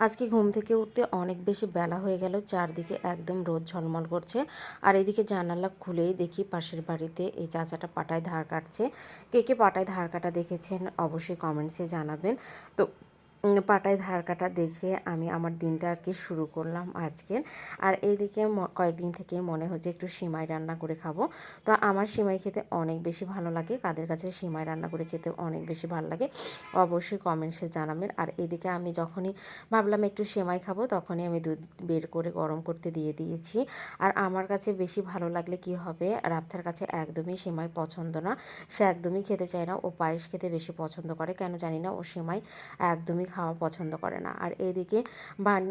আজকে ঘুম থেকে উঠতে অনেক বেশি বেলা হয়ে গেল, চারদিকে একদম রোদ ঝলমল করছে। আর এদিকে জানালা খুলেই দেখি পাশের বাড়িতে এই চাচাটা পাটায় ধার কাটছে। কে কে পাটায় ধার কাটা দেখেছেন অবশ্যই কমেন্টসে জানাবেন। তো পাটায় ধার কাটা দেখে আমি আমার দিনটা আর কি শুরু করলাম আজকে। আর এইদিকে কয়েকদিন থেকে মনে হচ্ছে একটু সিমাই রান্না করে খাব। তো আমার সিমাই খেতে অনেক বেশি ভালো লাগে, কাদের কাছে সিমাই রান্না করে খেতে অনেক বেশি ভালো লাগে অবশ্যই কমেন্টসে জানাবেন। আর এদিকে আমি যখনই ভাবলাম একটু সেমাই খাব, তখনই আমি দুধ বের করে গরম করতে দিয়ে দিয়েছি। আর আমার কাছে বেশি ভালো লাগলে কি হবে, রাপ্তার কাছে একদমই সেমাই পছন্দ না। সে একদমই খেতে চায় না, ও পায়েস খেতে বেশি পছন্দ করে, কেন জানি না, ও সেমাই একদমই খাওয়া পছন্দ করে না। আর এদিকে বান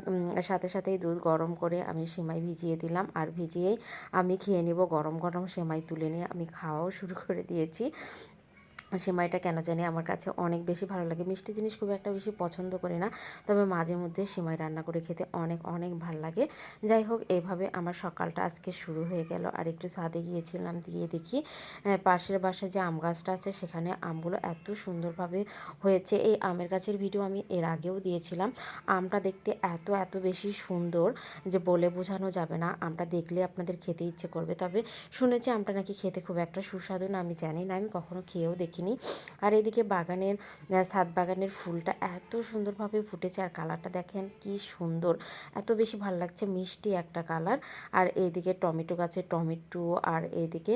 সাথে সাথেই দুধ গরম করে আমি সেমাই ভিজিয়ে দিলাম। আর ভিজিয়েই আমি খেয়ে নেব গরম গরম সেমাই তুলে নিয়ে আমি খাওয়াও শুরু করে দিয়েছি। সেমাইটা কেন জানি আমার কাছে অনেক বেশি ভালো লাগে। মিষ্টি জিনিস খুব একটা বেশি পছন্দ করি না, তবে মাঝে মধ্যে সেমাই রান্না করে খেতে অনেক অনেক ভালো লাগে। যাই হোক, এভাবে আমার সকালটা আজকে শুরু হয়ে গেল। আর একটু ছাদে গিয়েছিলাম দিয়ে দেখি পাশের বাসায় যে আম গাছটা আছে, সেখানে আমগুলো এত সুন্দরভাবে হয়েছে। এই আমের গাছের ভিডিও আমি এর আগেও দিয়েছিলাম। আমটা দেখতে এত এত বেশি সুন্দর যে বলে বোঝানো যাবে না। আমটা দেখলে আপনাদের খেতে ইচ্ছে করবে। তবে শুনেছি আমটা নাকি খেতে খুব একটা সুস্বাদু না, আমি জানি না, আমি কখনো খেয়েও দেখিনি। আর এদিকে বাগানের ছাদ বাগানের ফুলটা এত সুন্দরভাবে ফুটেছে আর কালারটা দেখেন কি সুন্দর। এত বেশি ভালো লাগছে, মিষ্টি একটা কালার। আর এইদিকে টমেটো গাছের টমেটো আর এইদিকে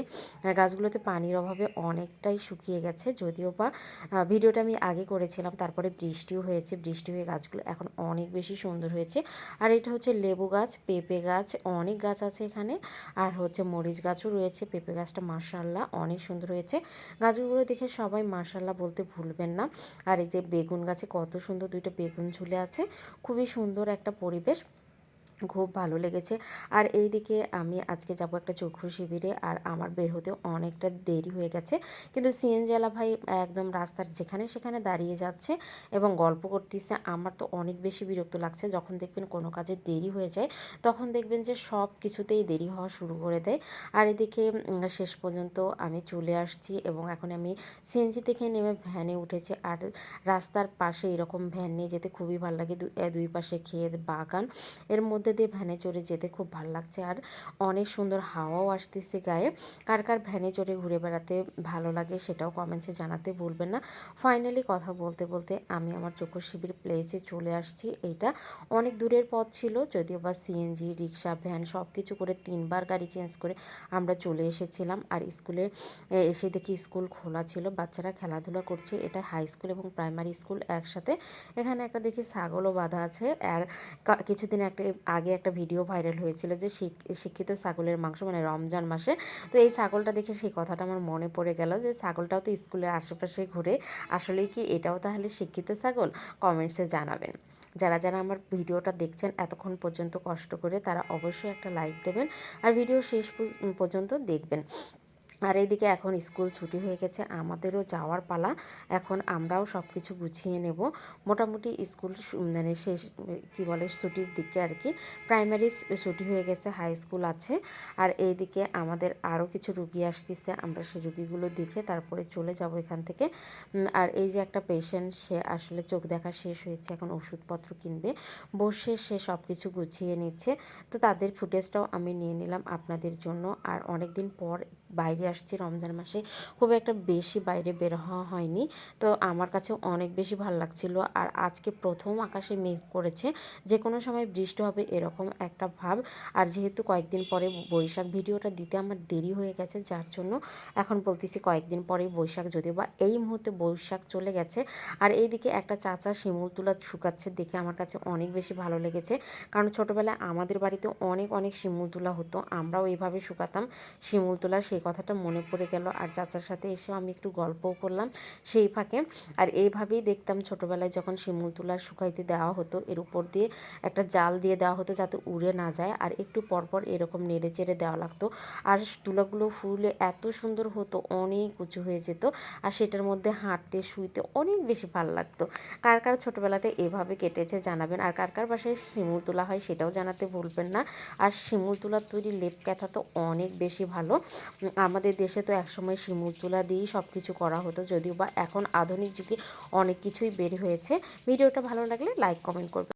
গাছগুলোতে পানির অভাবে অনেকটাই শুকিয়ে গেছে যদিও বা ভিডিওটা আমি আগে করেছিলাম, তারপরে বৃষ্টিও হয়েছে, বৃষ্টি হয়ে গাছগুলো এখন অনেক বেশি সুন্দর হয়েছে। আর এটা হচ্ছে লেবু গাছ, পেঁপে গাছ, অনেক গাছ আছে এখানে। আর হচ্ছে মরিচ গাছও রয়েছে, পেঁপে গাছটা মার্শাল্লাহ অনেক সুন্দর হয়েছে। গাছগুলো দেখে সবাই মার্শাল্লাহ বলতে ভুলবেন না। আর এই যে বেগুন গাছে কত সুন্দর দুইটা বেগুন ঝুলে আছে। খুবই সুন্দর একটা পরিবেশ। খুব ভালো লেগেছে। আর এইদিকে আমি আজকে যাব একটা চক্ষু শিবিরে আর আমার বের হতে অনেকটা দেরি হয়ে গেছে। কিন্তু সিএনজিওয়ালা ভাই একদম রাস্তার যেখানে সেখানে দাঁড়িয়ে যাচ্ছে এবং গল্প করতেছে। আমার তো অনেক বেশি বিরক্ত লাগছে। যখন দেখবেন কোনো কাজে দেরি হয়ে যায়, তখন দেখবেন যে সব কিছুতেই দেরি হওয়া শুরু করে দেয়। আর এদিকে শেষ পর্যন্ত আমি চলে আসছি এবং এখন আমি সিএনজি থেকে নেমে ভ্যানে উঠেছি। আর রাস্তার পাশে এরকম ভ্যান নিয়ে যেতে খুবই ভালো লাগে। দুই পাশে ক্ষেত, বাগান। এর মধ্যে দিয়ে ভ্যানে চড়ে যেতে খুব ভালো লাগছে। আর অনেক সুন্দর হাওয়াও আসতেছে গায়ে। কার কার ভ্যানে চড়ে ঘুরে বেড়াতে ভালো লাগে সেটাও কমেন্টসে জানাতে ভুলবেন না। ফাইনালি কথা বলতে বলতে আমি আমার চক্ষু শিবির প্লেসে চলে আসছি। এইটা অনেক দূরের পথ ছিল, যদিও বা সিএনজি রিক্সা, ভ্যান সব কিছু করে তিনবার গাড়ি চেঞ্জ করে আমরা চলে এসেছিলাম। আর স্কুলে এসে দেখি স্কুল খোলা ছিল, বাচ্চারা খেলাধুলা করছে। এটা হাই স্কুল এবং প্রাইমারি স্কুল একসাথে। এখানে একটা দেখি ছাগলও বাঁধা আছে। আর কিছুদিন একটা আগে একটা ভিডিও ভাইরাল হয়েছিল যে শিক- শিক্ষিত ছাগলের মাংস মানে রমজান মাসে। তো এই ছাগলটা দেখে সেই কথাটা আমার মনে পড়ে গেল যে ছাগলটাও তো স্কুলের আশেপাশে ঘুরে আসলে কি এটাও তাহলে শিক্ষিত ছাগল? কমেন্টসে জানাবেন। যারা যারা আমার ভিডিওটা দেখছেন এতক্ষণ পর্যন্ত কষ্ট করে তারা অবশ্যই একটা লাইক দেবেন। আর ভিডিও শেষ পর্যন্ত দেখবেন। আর এইদিকে এখন স্কুল ছুটি হয়ে গেছে, আমাদেরও যাওয়ার পালা। এখন আমরাও সব কিছু গুছিয়ে নেব। মোটামুটি স্কুল মানে শেষ, কী বলে, ছুটির দিকে আর কি। প্রাইমারি ছুটি হয়ে গেছে, হাই স্কুল আছে। আর এইদিকে আমাদের আরও কিছু রুগী আসতেছে, আমরা সেই রুগীগুলো দেখে তারপরে চলে যাব এখান থেকে। আর এই যে একটা পেশেন্ট সে আসলে চোখ দেখা শেষ হয়েছে, এখন ওষুধপত্র কিনবে। বসে সে সব কিছু গুছিয়ে নিচ্ছে। তো তাদের ফুটেজটাও আমি নিয়ে নিলাম আপনাদের জন্য। আর অনেক দিন পর বাইরে আসছি রমজান মাসে, খুব একটা বেশি বাইরে বের হওয়া হয়নি। তো আমার কাছে অনেক বেশি ভালো লাগছিল। আর আজকে প্রথম আকাশে মেঘ করেছে, যে কোনো সময় বৃষ্টি হবে এরকম একটা ভাব। আর যেহেতু কয়েকদিন পরে বৈশাখ ভিডিওটা দিতে আমার দেরি হয়ে গেছে, যার জন্য এখন বলতেছি কয়েকদিন পরেই বৈশাখ যদিও বা এই মুহূর্তে বৈশাখ চলে গেছে। আর এইদিকে একটা চাচা শিমুল তুলা শুকাচ্ছে দেখে আমার কাছে অনেক বেশি ভালো লেগেছে। কারণ ছোটোবেলায় আমাদের বাড়িতে অনেক অনেক শিমুল তোলা হতো, আমরাও এইভাবে শুকাতাম। শিমুল তোলার সেই কথাটা মনে পড়ে গেল। আর চাচার সাথে এসেও আমি একটু গল্পও করলাম সেই ফাঁকে। আর এইভাবেই দেখতাম ছোটোবেলায় যখন শিমুল তুলা শুকাইতে দেওয়া হতো, এর উপর দিয়ে একটা জাল দিয়ে দেওয়া হতো যাতে উড়ে না যায়। আর একটু পরপর এরকম নেড়ে চেড়ে দেওয়া লাগতো। আর তুলাগুলো ফুলে এত সুন্দর হতো, অনেক উঁচু হয়ে যেত। আর সেটার মধ্যে হাঁটতে, শুইতে অনেক বেশি ভালো লাগতো। কার কার ছোটোবেলাটা এভাবে কেটেছে জানাবেন। আর কার কার বাসায় শিমুল তোলা হয় সেটাও জানাতে ভুলবেন না। আর শিমুল তুলার তৈরি লেপ ক্যাথা তো অনেক বেশি ভালো। আমাদের দেশে তো একসময় শিমুল তুলা দিয়েই সব কিছু করা হতো, যদিও বা এখন আধুনিক যুগে অনেক কিছুই বের হয়েছে। ভিডিওটা ভালো লাগলে লাইক কমেন্ট করবেন।